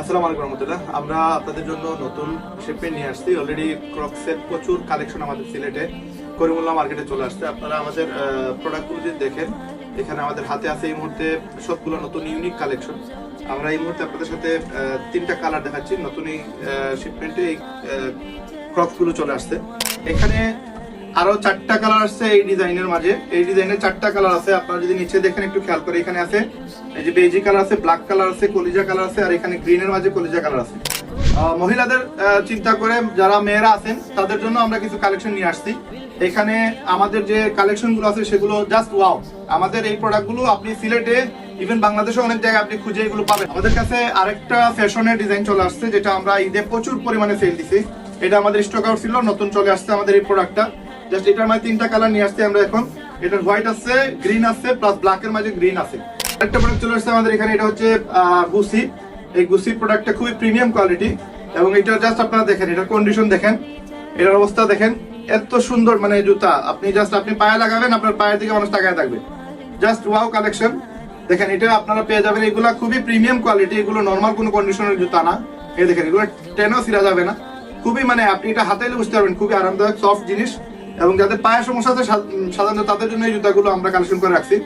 আসসালামু আলাইকুম রহমতুল্লাহ। আমরা আপনাদের জন্য নতুন শিপমেন্ট নিয়ে আসছি। অলরেডি ক্রক্সের প্রচুর কালেকশন আমাদের সিলেটে করিমুল্লাহ মার্কেটে চলে আসছে। আপনারা আমাদের প্রোডাক্টগুলো যদি দেখেন, এখানে আমাদের হাতে আছে এই মুহূর্তে সবগুলো নতুন ইউনিক কালেকশন আমরা এই মুহূর্তে আপনাদের সাথে তিনটা কালার দেখাচ্ছি। নতুন এই শিপমেন্টে এই ক্রক্সগুলো চলে আসছে। এখানে আরও চারটা কালার আছে এই ডিজাইনের মাঝে। এই ডিজাইনের চারটা কালার আছে, আপনারা যদি নিচে দেখেন একটু খেয়াল করে এখানে আছে। এই যে বেজি কালার আছে ব্ল্যাক কালার আছে, কলিজা কালার আছে, আর এখানে গ্রিনের মাঝে কলিজা কালার আছে। মহিলাদের চিন্তা করে যারা মেয়েরা আছেন, তাদের জন্য আমরা কিছু কালেকশন নিয়ে আসছি। এখানে আমাদের যে কালেকশনগুলো আছে, সেগুলো জাস্ট ওয়াও আমাদের এই প্রোডাক্টগুলো আপনি সিলেটে ইভেন বাংলাদেশে অনেক জায়গায় আপনি খুঁজে এগুলো পাবেন। আমাদের কাছে আরেকটা ফ্যাশনের ডিজাইন চলে আসছে, যেটা আমরা ঈদে প্রচুর পরিমাণে সেল দিছি। এটা আমাদের স্টক আউট ছিল, নতুন চলে আসছে আমাদের এই প্রোডাক্টটা জাস্ট এটার মাঝে তিনটা কালার নিয়ে আসছি আমরা এখন। এটার হোয়াইট আছে গ্রিন আছে প্লাস ব্ল্যাক এর মাঝে গ্রিন আছে। একটা প্রোডাক্ট চলে আসছে আমাদের এখানে, এটা হচ্ছে গুসি এই গুসি প্রোডাক্টটা খুবই প্রিমিয়াম কোয়ালিটি এবং এটা জাস্ট আপনারা দেখেন, এটার কন্ডিশন দেখেন, এটার অবস্থা দেখেন, এত সুন্দর মানে জুতা। আপনি জাস্ট আপনি পায়ে লাগাবেন, আপনার পায়ের দিকে মানুষ তাকায় থাকবে। জাস্ট ওয়াও কালেকশন দেখেন, এটা আপনারা পেয়ে যাবেন, এগুলা খুবই প্রিমিয়াম কোয়ালিটি এগুলো নর্মাল কোনো কন্ডিশনের জুতা না। এই দেখেন, এগুলো টেনও ছিঁড়া যাবে না। খুবই মানে আপনি এটা হাতে বুঝতে পারবেন, খুবই আরামদায়ক সফট জিনিস। এবং যাদের পায়ের সমস্যা আছে সাধারণত তাদের জন্য এই জুতাগুলো আমরা কালেকশন করে রাখছি।